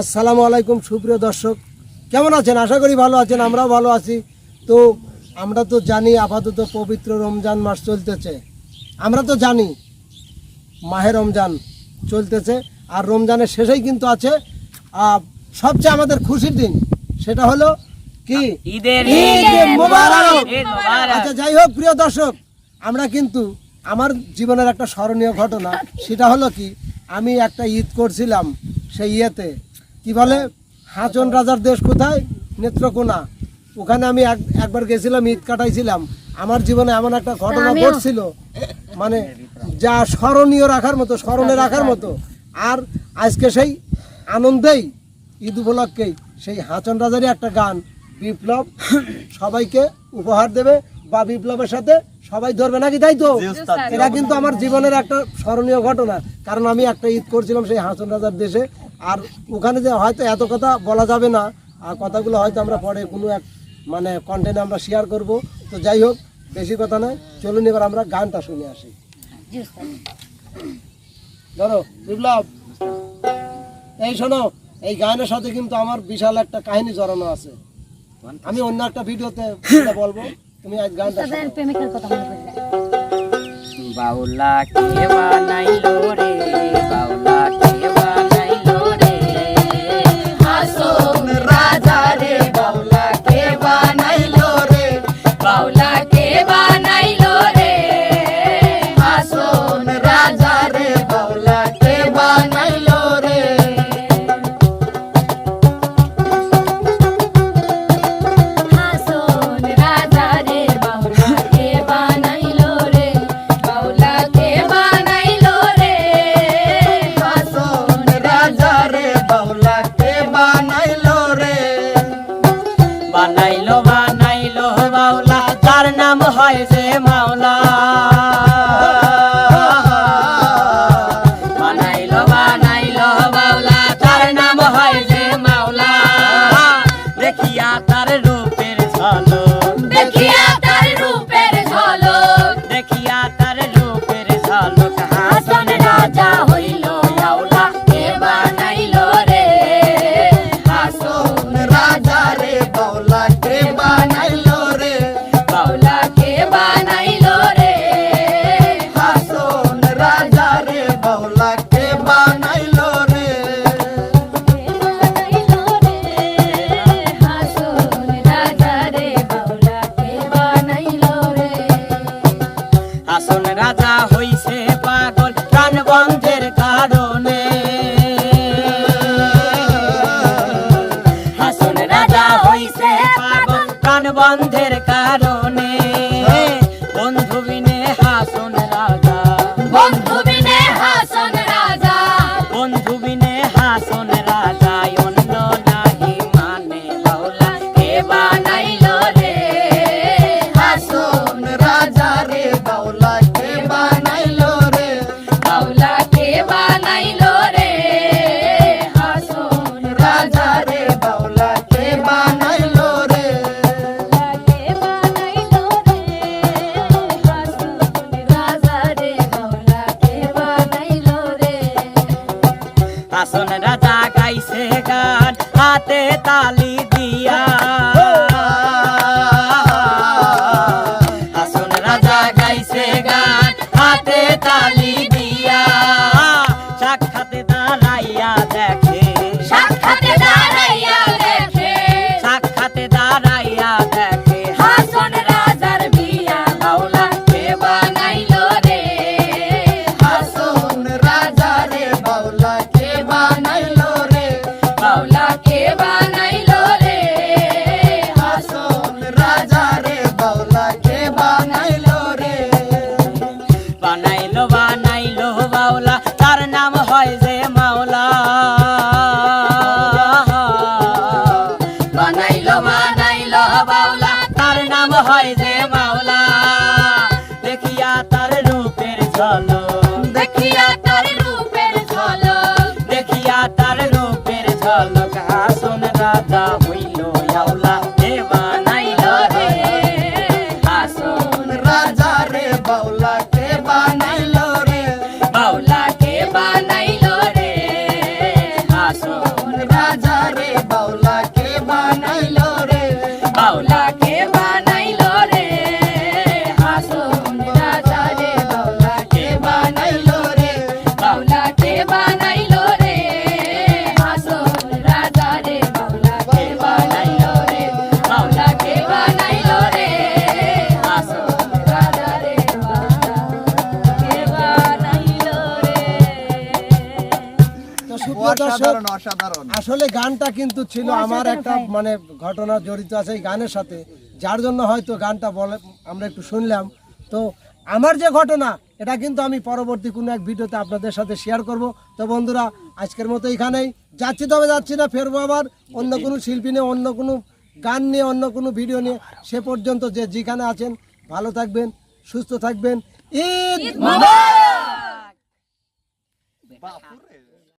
আসসালামু আলাইকুম সুপ্রিয় দর্শক। কেমন আছেন? আশা করি ভালো আছেন আমরাও ভালো আছি। তো আমরা তো জানি আপাতত পবিত্র রমজান মাস চলতেছে। আমরা তো জানি মাহে রমজান চলতেছে আর রমজানের শেষেই কিন্তু আছে সবচেয়ে আমাদের খুশির দিন। সেটা হলো কি? ঈদের। আচ্ছা যাই হোক প্রিয় দর্শক আমরা কিন্তু আমার জীবনের একটা স্মরণীয় ঘটনা। সেটা হলো কি? আমি একটা ঈদ করছিলাম সেই ইয়েতে। কি বলে? হাঁচন রাজার দেশ কোথায়? নেত্রকোনা। ওখানে আমি এক- একবার গেছিলাম ঈদ কাটাইছিলাম। আমার জীবনে এমন একটা ঘটনা ঘটছিল মানে যা স্মরণীয় রাখার মতো স্মরণে রাখার মতো। আর আজকে সেই আনন্দেই ঈদ উপলক্ষেই সেই হাঁচন রাজারই একটা গান বিপ্লব সবাইকে উপহার দেবে বা বিপ্লবের সাথে সবাই ধরবে নাকি? তাই তো? এটা কিন্তু আমার জীবনের একটা স্মরণীয় ঘটনা। কারণ আমি একটা ঈদ করছিলাম সেই হাসন রাজার দেশে। আর ওখানে যে হয়তো এত কথা বলা যাবে না আর কথাগুলো হয়তো আমরা পরে কোনো এক মানে কন্টেন্ট আমরা শেয়ার করব। তো যাই হোক বেশি কথা নয়। চলুন এবার আমরা গানটা শুনে আসি। ধরো বিপ্লব এই শোনো এই গানের সাথে কিন্তু আমার বিশাল একটা কাহিনী জড়ানো আছে। আমি অন্য একটা ভিডিওতে বলব। তুমি আজ গানটা প্রেমিকের কথা মনে বাউলা কে বানাইলো রে। বানাইলো বানাইলো মাওলা। তার নাম হয় যে মাওলা। বন্ধের কারণে বন্ধু বিনে হাসন রাজা। বন্ধু হাসন রাজা গাইছে গান হাতে তালি দিয়া। হয় যে মাওলা। দেখিয়া তার রূপের ঝলক। দেখিয়া তার রূপের ঝলক। দেখিয়া তার রূপের ঝলক। হাসন রাজা হইল আউলা কে বানাইলো রে। হাসন রাজা রে বাউলা কে বানাইলো রে। বাউলা কে বানাইলো রে। হাসন রাজা রে বাউলা কে বানাইলো রে। বাউলা আসলে গানটা কিন্তু ছিল আমার একটা মানে ঘটনা জড়িত আছে এই গানের সাথে। যার জন্য হয়তো গানটা বলে আমরা একটু শুনলাম। তো আমার যে ঘটনা এটা কিন্তু আমি পরবর্তী কোনো এক ভিডিওতে আপনাদের সাথে শেয়ার করব। তো বন্ধুরা আজকের মতো এখানেই। যাচ্ছি তবে যাচ্ছি না ফেরবো আবার। অন্য কোনো শিল্পী নিয়ে অন্য কোনো গান নিয়ে অন্য কোনো ভিডিও নিয়ে। সে পর্যন্ত যে যেখানে আছেন ভালো থাকবেন সুস্থ থাকবেন। ঈদ মুবারক! বাপুরে!